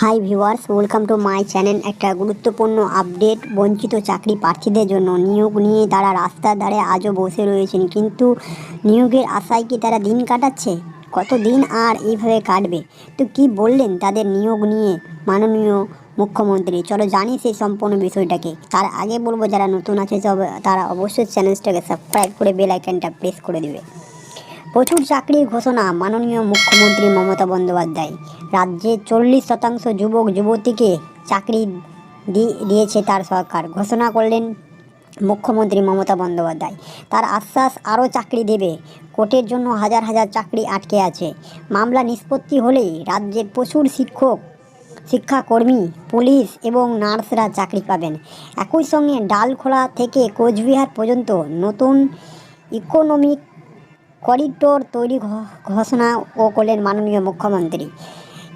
Hi viewers welcome to my channel একটা গুরুত্বপূর্ণ update বঞ্চিত চাকরি প্রার্থীদের জন্য নিয়োগ নিয়ে তারা রাস্তার ধারে আজও বসে রয়েছেন। কিন্তু নিয়োগের আশায় কি তারা দিন কাটাচ্ছে? কত দিন আর এইভাবে কাটবে? তো কি বললেন তাদের নিয়োগ নিয়ে মাননীয় মুখ্যমন্ত্রী? চলো জানি সেই সম্পূর্ণ বিষয়টাকে। তার আগে বলব, যারা নতুন আছে তারা অবশ্যই চ্যানেলটাকে সাবস্ক্রাইব করে বেল আইকনটা প্রেস করে দেবে। প্রচুর চাকরির ঘোষণা মাননীয় মুখ্যমন্ত্রী মমতা বন্দ্যোপাধ্যায়। রাজ্যে চল্লিশ শতাংশ যুবক, যুবতীকে চাকরি দিয়েছে তার সরকার, ঘোষণা করলেন মুখ্যমন্ত্রী মমতা বন্দ্যোপাধ্যায়। তার আশ্বাস আরও চাকরি দেবে। কোর্টের জন্য হাজার হাজার চাকরি আটকে আছে। মামলা নিষ্পত্তি হলেই রাজ্যের প্রচুর শিক্ষক, শিক্ষাকর্মী, পুলিশ এবং নার্সরা চাকরি পাবেন। একই সঙ্গে ডালখোলা থেকে কোচবিহার পর্যন্ত নতুন ইকোনমিক করিডোর তৈরি ঘোষণা ও করলেন মাননীয় মুখ্যমন্ত্রী,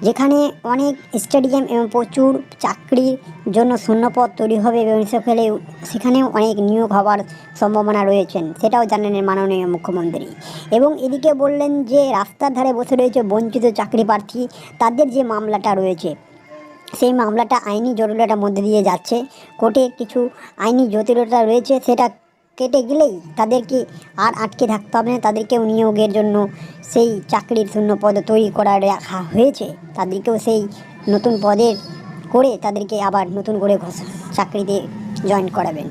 যেখানে অনেক স্টেডিয়াম এবং প্রচুর চাকরির জন্য শূন্যপদ তৈরি হবে এবং সেখানে সেখানেও অনেক নিয়োগ হওয়ার সম্ভাবনা রয়েছেন, সেটাও জানালেন মাননীয় মুখ্যমন্ত্রী। এবং এদিকে বললেন যে, রাস্তার ধারে বসে রয়েছে বঞ্চিত চাকরি প্রার্থী, তাদের যে মামলাটা রয়েছে, সেই মামলাটা আইনি জটিলতার মধ্যে দিয়ে যাচ্ছে। কোর্টে কিছু আইনি জটিলতা রয়েছে, সেটা কেটে গেলেই তাদেরকে আর আটকে থাকতে হবে না? তাদেরকেও নিয়োগের জন্য সেই চাকরির শূন্য পদ তৈরি করা রাখা হয়েছে। তাদেরকেও সেই নতুন পদের করে তাদেরকে আবার নতুন করে চাকরিতে জয়েন করাবেন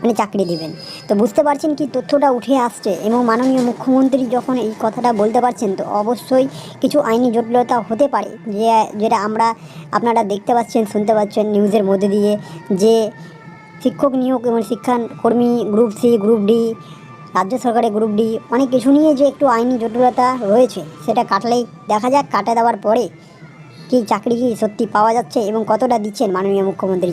মানে চাকরি দিবেন। তো বুঝতে পারছেন কি তথ্যটা উঠে আসছে এবং মাননীয় মুখ্যমন্ত্রী যখন এই কথাটা বলতে পারছেন, তো অবশ্যই কিছু আইনি জটিলতা হতে পারে। যে, যেটা আমরা আপনারা দেখতে পাচ্ছেন, শুনতে পাচ্ছেন, নিউজের মধ্যে দিয়ে যে শিক্ষক নিয়োগ এবং শিক্ষা কর্মী গ্রুপ সি গ্রুপ ডি রাজ্য সরকারের গ্রুপ ডি অনেক কিছু নিয়ে যে একটু আইনি জটিলতা রয়েছে, সেটা কাটলেই দেখা যাক, কাটে দেওয়ার পরে কি চাকরি কি সত্যি পাওয়া যাচ্ছে এবং কতটা দিচ্ছেন মাননীয় মুখ্যমন্ত্রী।